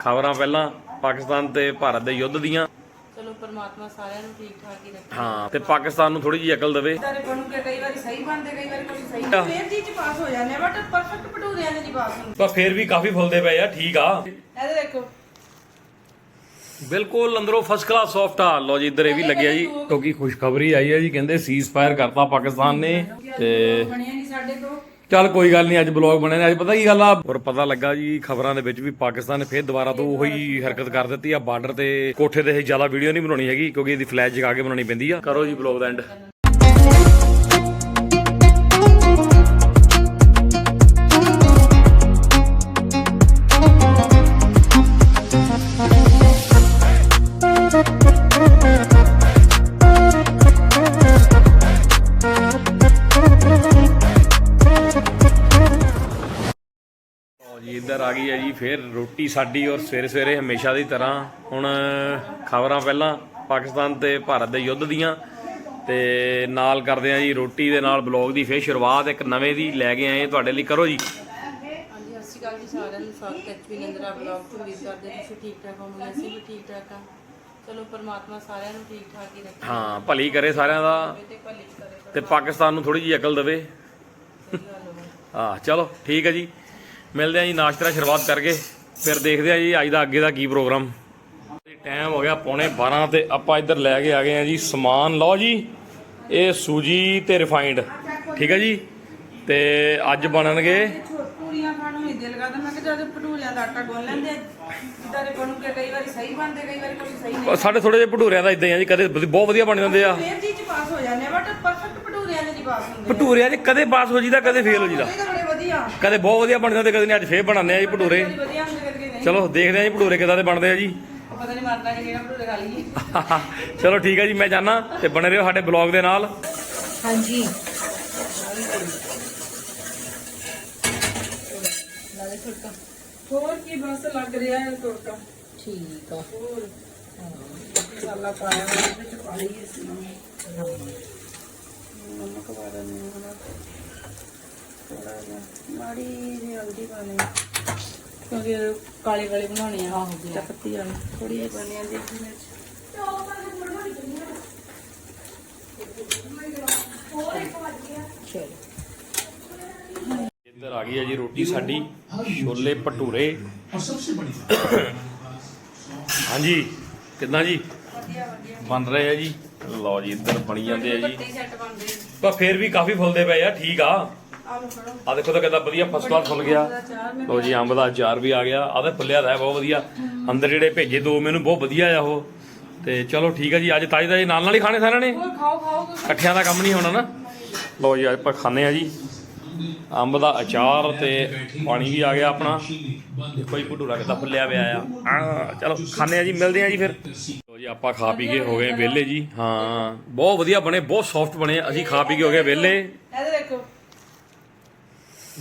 ਖਬਰਾਂ ਪਹਿਲਾਂ ਪਾਕਿਸਤਾਨ ਤੇ ਭਾਰਤ ਦੇ ਯੁੱਧ ਦੀਆਂ। ਚਲੋ ਪਰਮਾਤਮਾ ਸਾਰਿਆਂ ਨੂੰ ਠੀਕ ਠਾਕ ਹੀ ਰੱਖੇ। ਹਾਂ ਤੇ ਪਾਕਿਸਤਾਨ ਨੂੰ ਥੋੜੀ ਜਿਹੀ ਅਕਲ ਦੇਵੇ। ਸਾਰੇ ਬਣੂਗੇ ਕਈ ਵਾਰੀ ਸਹੀ ਬਣਦੇ ਕਈ ਵਾਰੀ ਕੁਝ ਸਹੀ ਨਹੀਂ ਫੇਰ ਜੀ ਚ ਪਾਸ ਹੋ ਜਾਂਦੇ ਬਟ ਪਰਫੈਕਟ ਭਟੂਰਿਆਂ ਦੇ ਜੀ ਪਾਸ ਹੁੰਦੇ ਪਰ ਫੇਰ ਵੀ ਕਾਫੀ ਫੁੱਲਦੇ ਪਏ ਆ ਠੀਕ ਆ। ਇਹਦੇ ਦੇਖੋ। ਬਿਲਕੁਲ ਅੰਦਰੋਂ ਫਸਟ ਕਲਾਸ ਸੌਫਟ ਆ। ਲੋ ਜੀ ਇੱਧਰ ਇਹ ਵੀ ਲੱਗਿਆ ਜੀ। ਕਿਉਂਕਿ ਖੁਸ਼ਖਬਰੀ ਆਈ ਹੈ ਜੀ ਕਹਿੰਦੇ ਸੀਜ਼ ਫਾਇਰ ਕਰਤਾ ਪਾਕਿਸਤਾਨ ਨੇ ਤੇ ਬਣਿਆ ਨਹੀਂ ਸਾਡੇ ਤੋਂ। ਚੱਲ ਕੋਈ ਗੱਲ ਨਹੀਂ ਅੱਜ ਬਲੌਗ ਬਣੇ ਨੇ ਅੱਜ ਪਤਾ ਕੀ ਗੱਲ ਆ? ਔਰ ਪਤਾ ਲੱਗਾ ਜੀ ਖਬਰਾਂ ਦੇ ਵਿੱਚ ਵੀ ਪਾਕਿਸਤਾਨ ਨੇ ਫੇਰ ਦੁਬਾਰਾ ਤੋਂ ਉਹੀ ਹਰਕਤ ਕਰ ਦਿੱਤੀ ਆ ਬਾਰਡਰ ਤੇ ਕੋਠੇ ਤੇ ਇਹ ਜ਼ਿਆਦਾ ਵੀਡੀਓ ਨਹੀਂ ਬਣਾਉਣੀ ਹੈਗੀ ਕਿਉਂਕਿ ਇਹਦੀ ਫਲੈਸ਼ ਜਗਾ ਕੇ ਬਣਾਉਣੀ ਪੈਂਦੀ ਆ। ਕਰੋ ਜੀ ਬਲੌਗ ਦਾ ਐਂਡ ਫੇਰ ਰੋਟੀ ਸਾਡੀ ਔਰ ਸਵੇਰੇ ਸਵੇਰੇ ਹਮੇਸ਼ਾ ਦੀ ਤਰ੍ਹਾਂ ਹੁਣ ਖਬਰਾਂ ਪਹਿਲਾਂ ਪਾਕਿਸਤਾਨ ਤੇ ਭਾਰਤ ਦੇ ਯੁੱਧ ਦੀਆਂ ਤੇ ਨਾਲ ਕਰਦੇ ਆ ਜੀ ਰੋਟੀ ਦੇ ਨਾਲ ਬਲੌਗ ਦੀ ਫੇਰ ਸ਼ੁਰੂਆਤ ਇੱਕ ਨਵੇਂ ਦੀ ਲੈ ਕੇ ਆਏ ਤੁਹਾਡੇ ਲਈ। ਕਰੋ ਜੀ। ਹਾਂਜੀ ਸਤਿ ਸ਼੍ਰੀ ਅਕਾਲ ਜੀ ਸਾਰਿਆਂ ਨੂੰ। ਸਵਾਗਤ ਹੈ ਐਚਪੀ ਨਿੰਦਰਾ ਬਲੌਗ ਤੋਂ। ਉਮੀਦ ਕਰਦੇ ਹਾਂ ਤੁਸੀਂ ਠੀਕ ਠਾਕ ਹੋਵੋਗੇ ਅਸੀਂ ਵੀ ਠੀਕ ਠਾਕ ਹਾਂ। ਚਲੋ ਪਰਮਾਤਮਾ ਸਾਰਿਆਂ ਨੂੰ ਠੀਕ ਠਾਕ ਹੀ ਰੱਖੇ। ਹਾਂ ਭਲੀ ਕਰੇ ਸਾਰਿਆਂ ਦਾ ਤੇ ਪਾਕਿਸਤਾਨ ਨੂੰ ਥੋੜੀ ਜਿਹੀ ਅਕਲ ਦੇਵੇ। ਹਾਂ ਚਲੋ ਠੀਕ ਹੈ ਜੀ। ਮਿਲਦੇ ਆ ਜੀ, ਨਾਸ਼ਤੇ ਦਾ ਸ਼ੁਰੂਆਤ ਕਰਕੇ, ਫਿਰ ਦੇਖਦੇ ਆ ਜੀ ਅੱਜ ਦਾ ਅੱਗੇ ਦਾ ਕੀ ਪ੍ਰੋਗਰਾਮ। ਟਾਈਮ ਹੋ ਗਿਆ ਪੌਣੇ 12 ਤੇ ਆਪਾਂ ਇੱਧਰ ਲੈ ਕੇ ਆ ਗਏ ਆ ਜੀ, ਸਮਾਨ। ਲਓ ਜੀ, ਇਹ ਸੂਜੀ ਤੇ ਰਿਫਾਈਂਡ ਠੀਕ ਹੈ ਜੀ? ਤੇ ਅੱਜ ਬਣਨਗੇ। ਪੂਰੀਆਂ ਖਾਣ ਨੂੰ ਨਹੀਂ ਦਿਲ ਕਰਦਾ। ਮੈਂ ਕਿਹਾ ਜਦ ਭਟੂਰਿਆਂ ਦਾ ਆਟਾ ਗੁੰਨ ਲੈਂਦੇ ਜਿੱਦਾਂ ਦੇ ਬਣੂਗੇ ਕਈ ਵਾਰੀ ਸਹੀ ਬਣਦੇ ਕਈ ਵਾਰੀ ਕੁਝ ਸਹੀ ਨਹੀਂ। ਸਾਡੇ ਥੋੜੇ ਜਿਹੇ ਭਟੂਰਿਆਂ ਦਾ ਇਦਾਂ ਹੀ ਆ ਜੀ ਕਦੇ ਬਹੁਤ ਵਧੀਆ ਬਣ ਜਾਂਦੇ ਆ। ਫੇਰ ਜੀ ਚ ਪਾਸ ਹੋ ਜਾਂਦੇ ਬਟ ਪਰਫੈਕਟ ਭਟੂਰਿਆਂ ਦੇ ਜੀ ਪਾਸ ਹੁੰਦੇ ਭਟੂਰਿਆਂ 'ਚ ਕਦੇ ਪਾਸ ਹੋ ਜੀਦਾ ਕਦੇ ਫੇਲ ਹੋ ਜੀਦਾ ਬੜੇ ਵਧੀਆ। ਕਦੇ ਬਹੁਤ ਵਧੀਆ ਬਣ ਜਾਂਦੇ ਕਦੇ ਨਹੀਂ ਅੱਜ ਫੇਰ ਬਣਾਉਂਦੇ ਆ ਜੀ ਭਟੂਰੇ। ਬੜੀ ਵਧੀਆ ਹੁੰਦੇ ਕਦੇ ਨਹੀਂ। ਚਲੋ ਦੇਖਦੇ ਆ ਜੀ ਭਟੂਰੇ ਕਿਦਾਂ ਦੇ ਬਣਦੇ ਆ ਜੀ। ਪਤਾ ਨਹੀਂ ਮਰਦਾ ਕਿ ਕਿਹੜਾ ਭਟੂਰੇ ਖਾ ਲਈਏ। ਚਲੋ ਠੀਕ ਹੈ ਜੀ ਮੈਂ ਜਾਣਾ ਤੇ ਬਣੇ ਰਹੋ ਸਾਡੇ ਬਲੌਗ ਦੇ ਨਾਲ। ਹਾਂਜੀ। ਹੋਰ ਕੀ ਬਸ ਲੱਗ ਰਿਹਾ ਹੈ ਤੁਰਕਾ ਠੀਕ ਆ ਹੋਰ ਮਸਾਲਾ ਪਾਇਆ ਹੋਇਆ ਇਹਦੇ ਵਿੱਚ ਪਾ ਲਈਏ ਇਸ ਨੂੰ ਨਮਕ ਪਾ ਦਿੰਦੇ ਹਾਂ ਹੁਣ ਥੋੜਾ ਜਿਹਾ ਮਾੜੀ ਜਿਹੀ ਹਲਦੀ ਪਾ ਲਈ ਕਿਉਂਕਿ ਕਾਲੇ ਵਾਲੇ ਬਣਾਉਣੇ ਆ ਚਾਹ ਪੱਤੀ ਵਾਲੇ ਥੋੜੀ ਜਿਹੀ ਪਾਣੀ ਆ ਦੇਖ ਮਿਰਚ ਚਲੋ ਇੱਧਰ ਆ ਗਈ ਹੈ ਜੀ ਰੋਟੀ ਸਾਡੀ ਛੋਲੇ ਭਟੂਰੇ। ਔਰ ਸਭ ਤੋਂ ਬੜੀ ਹਾਂਜੀ ਕਿੰਨਾ ਜੀ? ਬਣ ਰਹੇ ਆ ਜੀ। ਲਓ ਜੀ ਇੱਧਰ ਬਣੀ ਜਾਂਦੇ ਆ ਜੀ। ਸੈੱਟ ਪਰ ਫੇਰ ਵੀ ਕਾਫੀ ਫੁੱਲਦੇ ਪਏ ਆ ਠੀਕ ਆ। ਆ ਦੇਖੋ ਤਾਂ ਕਿੰਨਾ ਵਧੀਆ ਫਸਟ ਕਲਾਸ ਫੁੱਲ ਗਿਆ। ਲਓ ਜੀ ਅੰਬ ਦਾ ਅਚਾਰ ਵੀ ਆ ਗਿਆ। ਆ ਤਾਂ ਫੁੱਲਿਆ ਦਾ ਬਹੁਤ ਵਧੀਆ। ਅੰਦਰ ਜਿਹੜੇ ਭੇਜੇ ਦੋ ਮੈਨੂੰ ਬਹੁਤ ਵਧੀਆ ਆ ਉਹ। ਤੇ ਚਲੋ ਠੀਕ ਆ ਜੀ ਅੱਜ ਤਾਜ਼ੇ ਤਾਜ਼ੇ ਨਾਲ ਨਾਲ ਹੀ ਖਾਣੇ ਸਾਰਿਆਂ ਨੇ। ਖਾਓ ਖਾਓ ਇਕੱਠਿਆਂ ਦਾ ਕੰਮ ਨਹੀਂ ਹੋਣਾ ਨਾ। ਲਓ ਜੀ ਅੱਜ ਆਪਾਂ ਖਾਣੇ ਆ ਜੀ। ਅੰਬ ਦਾ ਅਚਾਰ ਤੇ ਪਾਣੀ ਵੀ ਆ ਗਿਆ ਆਪਣਾ। ਦੇਖੋ ਜੀ ਭਟੂਰਾ ਕਿੱਦਾਂ ਫੁੱਲਿਆ ਪਿਆ ਆ। ਆ ਚਲੋ ਖਾਣੇ ਆ ਜੀ ਮਿਲਦੇ ਆ ਜੀ ਫਿਰ। ਲਓ ਜੀ ਆਪਾਂ ਖਾ ਪੀ ਕੇ ਹੋ ਗਏ ਵਿਹਲੇ ਜੀ। ਹਾਂ ਬਹੁਤ ਵਧੀਆ ਬਣੇ ਬਹੁਤ ਸੌਫਟ ਬਣੇ। ਅਸੀਂ ਖਾ ਪੀ ਕੇ ਹੋ ਗਏ ਵਿਹਲੇ। ਦੇਖੋ।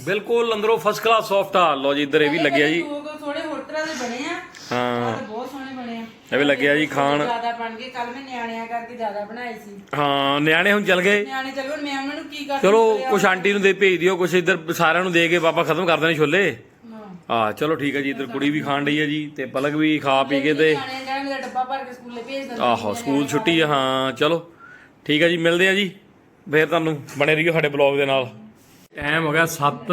ਬਿਲਕੁਲ ਅੰਦਰੋਂ ਫਸਟ ਕਲਾਸ ਸੌਫਟ ਆ। ਲਓ ਜੀ ਇੱਧਰ ਇਹ ਵੀ ਲੱਗਿਆ ਜੀ। ਲੋਕ ਥੋੜੇ ਹੋਰ ਤਰ੍ਹਾਂ ਦੇ ਬਣੇ ਆ। ਹਾਂ। ਤੇ ਬਹੁਤ ਸੋਹਣੇ ਬਣੇ ਆ। ਇਹ ਵੀ ਲੱਗਿਆ ਜੀ ਖਾਣ। ਬਣ ਗਏ। ਕੱਲ ਮੈਂ ਨਿਆਣਿਆਂ ਕਰਕੇ ਜ਼ਿਆਦਾ ਬਣਾਏ ਸੀ। ਹਾਂ ਨਿਆਣੇ ਹੁਣ ਚੱਲ ਗਏ। ਨਿਆਣੇ ਚਲੋ ਮੈਂ ਉਹਨਾਂ ਨੂੰ ਕੀ ਕਰ? ਚਲੋ ਕੁਛ ਆਂਟੀ ਨੂੰ ਦੇ ਭੇਜ ਦਿਓ ਕੁਛ ਇੱਧਰ ਸਾਰਿਆਂ ਨੂੰ ਦੇ ਕੇ ਪਾਪਾ ਖਤਮ ਕਰ ਦੇਣੇ ਛੋਲੇ। ਹਾਂ। ਚਲੋ ਠੀਕ ਹੈ ਜੀ ਇੱਧਰ ਕੁੜੀ ਵੀ ਖਾਣ ਡਈ ਹੈ ਜੀ ਤੇ ਪਲਕ ਵੀ ਖਾ ਪੀ ਕੇ ਤੇ ਨਿਆਣੇ ਜਾਣਗੇ ਦਾ ਡੱਬਾ ਭਰ ਕੇ ਸਕੂਲੇ ਭੇਜ ਦਿੰਦੇ ਆਹੋ ਸਕੂਲ ਛੁੱਟੀ ਆ ਹਾਂ ਚਲੋ। ਠੀਕ ਹੈ ਜੀ ਮਿਲਦੇ ਆ ਜੀ। ਫੇਰ ਤੁਹਾਨੂੰ ਬਣੇ ਰਹੀਓ ਸਾਡੇ ਬਲੌਗ ਦੇ ਨਾਲ। ਟਾਈਮ ਹੋ ਗਿਆ 7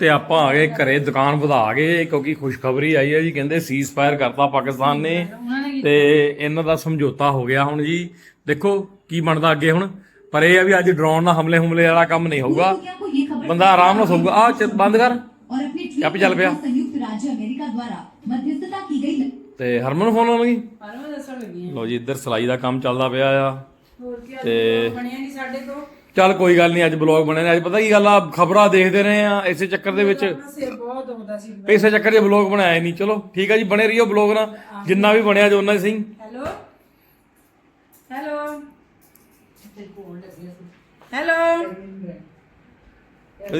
ਤੇ ਆਪਾਂ ਆ ਗਏ ਘਰੇ ਦੁਕਾਨ ਵਧਾ ਗਏ ਕਿਉਂਕਿ ਖੁਸ਼ਖਬਰੀ ਆਈ ਹੈ ਜੀ ਕਹਿੰਦੇ ਸੀਜ਼ ਫਾਇਰ ਕਰਤਾ ਪਾਕਿਸਤਾਨ ਨੇ। ਤੇ ਇਹਨਾਂ ਦਾ ਸਮਝੌਤਾ ਹੋ ਗਿਆ ਹੁਣ ਜੀ। ਦੇਖੋ ਕੀ ਬਣਦਾ ਅੱਗੇ ਹੁਣ। ਪਰ ਇਹ ਆ ਵੀ ਅੱਜ ਡਰੋਨ ਨਾਲ ਹਮਲੇ ਹਮਲੇ ਵਾਲਾ ਕੰਮ ਨਹੀਂ ਹੋਊਗਾ। ਬੰਦਾ ਆਰਾਮ ਨਾਲ ਸੌਗਾ ਆ ਬੰਦ ਕਰ। ਔਰ ਚੱਲ ਪਿਆ। ਤੇ ਹਰਮਨ ਨੂੰ ਫੋਨ ਲਾਉਣਗੀ। ਹਰਮਨ ਦੱਸਣ ਲੱਗੀ ਲੋ ਜੀ ਇੱਧਰ ਸਲਾਈ ਦਾ ਕੰਮ ਚੱਲਦਾ ਪਿਆ ਆ। ਹੋਰ ਕੀ ਤੇ ਬਣਿਆ ਨਹੀਂ ਸਾਡੇ ਤੋਂ। ਚੱਲ ਕੋਈ ਗੱਲ ਨਹੀਂ ਅੱਜ ਬਲੌਗ ਬਣੇ ਨੇ। ਅੱਜ ਪਤਾ ਕੀ ਗੱਲ ਆ ਖਬਰਾਂ ਦੇਖਦੇ ਰਹੇ ਆ ਇਸੇ ਚੱਕਰ ਦੇ ਵਿੱਚ। ਆਪਣਾ ਸਿਰ ਬਹੁਤ ਦੁਖਦਾ ਸੀ ਇਸੇ ਚੱਕਰ 'ਚ ਬਲੌਗ ਬਣਾਇਆ ਨਹੀਂ। ਚਲੋ ਠੀਕ ਆ ਜੀ ਬਣੇ ਰਹੀਓ ਬਲੌਗ ਨਾਲ। ਜਿੰਨਾ ਵੀ ਬਣਿਆ ਜੋ ਉਹਨਾਂ ਸਿੰਘ ਹੈਲੋ? ਹੈਲੋ? ਹੈਲੋ?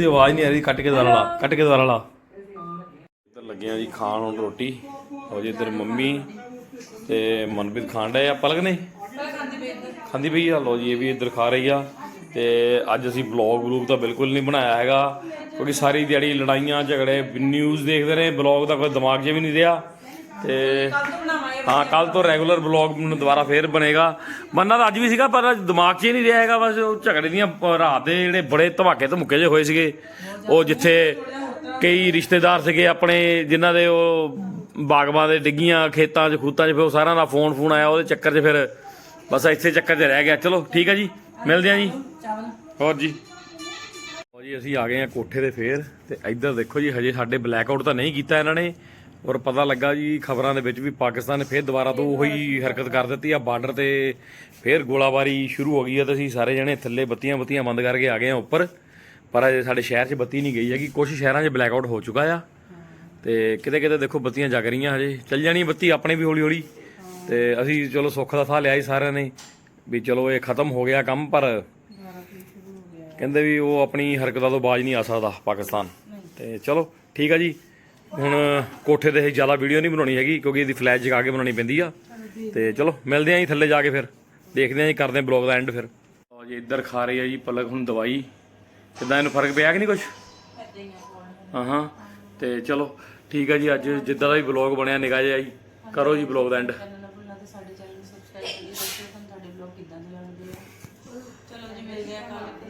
ਆਵਾਜ਼ ਨਹੀਂ ਆ ਰਹੀ ਕੱਟ ਕੇ ਦੁਬਾਰਾ ਲਾ ਕੱਟ ਕੇ ਦੁਬਾਰਾ ਲਾ। ਇੱਧਰ ਲੱਗੇ ਆ ਜੀ ਖਾਣ ਹੁਣ ਰੋਟੀ। ਹੋ ਜੀ ਇੱਧਰ ਮੰਮੀ ਤੇ ਮਨਪ੍ਰੀਤ ਖਾਣ ਡਏ ਆ ਪਲਕ ਨੇ? ਖਾਂਦੀ ਪਈ ਆ ਲੋ ਜੀ ਇਹ ਵੀ ਇੱਧਰ ਖਾ ਰਹੀ ਆ। ਤੇ ਅੱਜ ਅਸੀਂ ਬਲੌਗ ਬਲੂਗ ਤਾਂ ਬਿਲਕੁਲ ਨਹੀਂ ਬਣਾਇਆ ਹੈਗਾ, ਕਿਉਂਕਿ ਸਾਰੀ ਦਿਹਾੜੀ ਲੜਾਈਆਂ, ਝਗੜੇ ਨਿਊਜ਼ ਦੇਖਦੇ ਰਹੇ ਬਲੌਗ ਦਾ ਕੋਈ ਦਿਮਾਗ 'ਚ ਵੀ ਨਹੀਂ ਰਿਹਾ। ਤੇ ਹਾਂ ਕੱਲ ਤੋਂ ਰੈਗੂਲਰ ਬਲੌਗ ਦੁਬਾਰਾ ਫੇਰ ਬਣੇਗਾ। ਬੰਨਾ ਤਾਂ ਅੱਜ ਵੀ ਸੀਗਾ, ਪਰ ਦਿਮਾਗ 'ਚ ਹੀ ਨਹੀਂ ਰਿਹਾ ਹੈਗਾ, ਬਸ ਉਹ ਝਗੜੇ ਦੀਆਂ ਰਾਤ ਦੇ ਜਿਹੜੇ ਬੜੇ ਧਮਾਕੇ ਧਮੁੱਕੇ ਜਿਹੇ ਹੋਏ ਸੀਗੇ। ਉਹ ਜਿੱਥੇ ਕਈ ਰਿਸ਼ਤੇਦਾਰ ਸੀਗੇ ਆਪਣੇ, ਜਿਨ੍ਹਾਂ ਦੇ ਉਹ ਬਾਗਬਾਂ ਦੇ ਡਿੱਗੀਆਂ, ਖੇਤਾਂ 'ਚ, ਖੂਤਾਂ 'ਚ, ਫਿਰ ਉਹ ਸਾਰਿਆਂ ਦਾ ਫੋਨ ਫੋਨ ਆਇਆ, ਉਹਦੇ ਚੱਕਰ 'ਚ ਫਿਰ ਬਸ ਇੱਥੇ ਚੱਕਰ 'ਚ ਰਹਿ ਗਿਆ। ਚਲੋ, ਠੀਕ ਹੈ ਜੀ, ਮਿਲਦੇ ਹਾਂ ਜੀ। ਹੋਰ ਜੀ। ਲਓ ਜੀ, ਅਸੀਂ ਆ ਗਏ ਆ ਕੋਠੇ ਦੇ ਫੇਰ ਤੇ ਇੱਧਰ ਦੇਖੋ ਜੀ, ਹਜੇ ਸਾਡੇ ਬਲੈਕ ਆਊਟ ਤਾਂ ਨਹੀਂ ਕੀਤਾ ਇਹਨਾਂ ਨੇ ਔਰ ਪਤਾ ਲੱਗਾ ਜੀ ਖਬਰਾਂ ਦੇ ਵਿੱਚ ਵੀ ਪਾਕਿਸਤਾਨ ਨੇ ਫੇਰ ਦੁਬਾਰਾ ਤੋਂ ਉਹੀ ਹਰਕਤ ਕਰ ਦਿੱਤੀ ਆ, ਬਾਰਡਰ ਤੇ ਫੇਰ ਗੋਲਾਬਾਰੀ ਸ਼ੁਰੂ ਹੋ ਗਈ ਆ ਤੇ ਅਸੀਂ ਸਾਰੇ ਜਣੇ ਥੱਲੇ ਬੱਤੀਆਂ ਬੱਤੀਆਂ ਬੰਦ ਕਰਕੇ ਆ ਗਏ ਆ ਉੱਪਰ। ਪਰ ਅਜੇ ਸਾਡੇ ਸ਼ਹਿਰ 'ਚ ਬੱਤੀ ਨਹੀਂ ਗਈ ਹੈਗੀ ਕੁਝ ਸ਼ਹਿਰਾਂ 'ਚ ਬਲੈਕ ਆਊਟ ਹੋ ਚੁੱਕਾ ਆ। ਤੇ ਕਿਤੇ ਕਿਤੇ ਦੇਖੋ ਬੱਤੀਆਂ ਜਗ ਰਹੀਆਂ ਹਜੇ, ਚੱਲ ਜਾਣੀ ਬੱਤੀ ਆਪਣੇ ਵੀ ਹੌਲੀ ਹੌਲੀ ਤੇ ਅਸੀਂ ਚਲੋ ਸੁੱਖ ਦਾ ਸਾਹ ਲਿਆ ਸੀ ਸਾਰਿਆਂ ਨੇ ਵੀ ਚਲੋ ਇਹ ਖਤਮ ਹੋ ਗਿਆ ਕੰਮ, ਪਰ ਕਹਿੰਦੇ ਵੀ ਉਹ ਆਪਣੀ ਹਰਕਤਾਂ ਤੋਂ ਬਾਜ ਨਹੀਂ ਆ ਸਕਦਾ ਪਾਕਿਸਤਾਨ। ਤੇ ਚਲੋ, ਠੀਕ ਆ ਜੀ। ਹੁਣ ਕੋਠੇ ਤੇ ਜ਼ਿਆਦਾ ਵੀਡੀਓ ਨਹੀਂ ਬਣਾਉਣੀ ਹੈਗੀ, ਕਿਉਂਕਿ ਇਹਦੀ ਫਲੈਸ਼ ਜਗਾ ਕੇ ਬਣਾਉਣੀ ਪੈਂਦੀ ਆ। ਤੇ ਚਲੋ, ਮਿਲਦੇ ਆਂ ਜੀ ਥੱਲੇ ਜਾ ਕੇ ਫਿਰ। ਦੇਖਦੇ ਆਂ ਜੀ, ਕਰਦੇ ਆਂ ਬਲੌਗ ਦਾ ਐਂਡ ਫਿਰ। ਲਓ ਜੀ, ਇੱਧਰ ਖਾ ਰਹੀ ਆ ਜੀ ਪਲਕ ਹੁਣ ਦਵਾਈ। ਕਿਦਾਂ ਇਹਨੂੰ ਫ਼ਰਕ ਪਿਆ ਕਿ ਨਹੀਂ ਕੁਝ ਹਾਂ ਹਾਂ ਤੇ ਚਲੋ, ਠੀਕ ਆ ਜੀ, ਅੱਜ ਜਿੱਦਾਂ ਦਾ ਵੀ ਬਲੌਗ ਬਣਿਆ, ਨਿਗਾਹ ਜਿਹਾ ਜੀ ਕਰੋ ਜੀ ਬਲੌਗ ਦਾ ਐਂਡ ਨਾ ਭੁੱਲਣਾ ਤੇ ਸਾਡੇ ਚੈਨਲ ਨੂੰ ਸਬਸਕ੍ਰਾਈਬ ਕਰੀ ਦੱਸੋ ਤੁਹਾਨੂੰ ਸਾਡੇ ਬਲੌਗ ਕਿੱਦਾਂ ਦੇ ਲੱਗਦੇ ਆ ਚਲੋ ਜੀ ਮਿਲਦੇ ਆ ਕੱਲ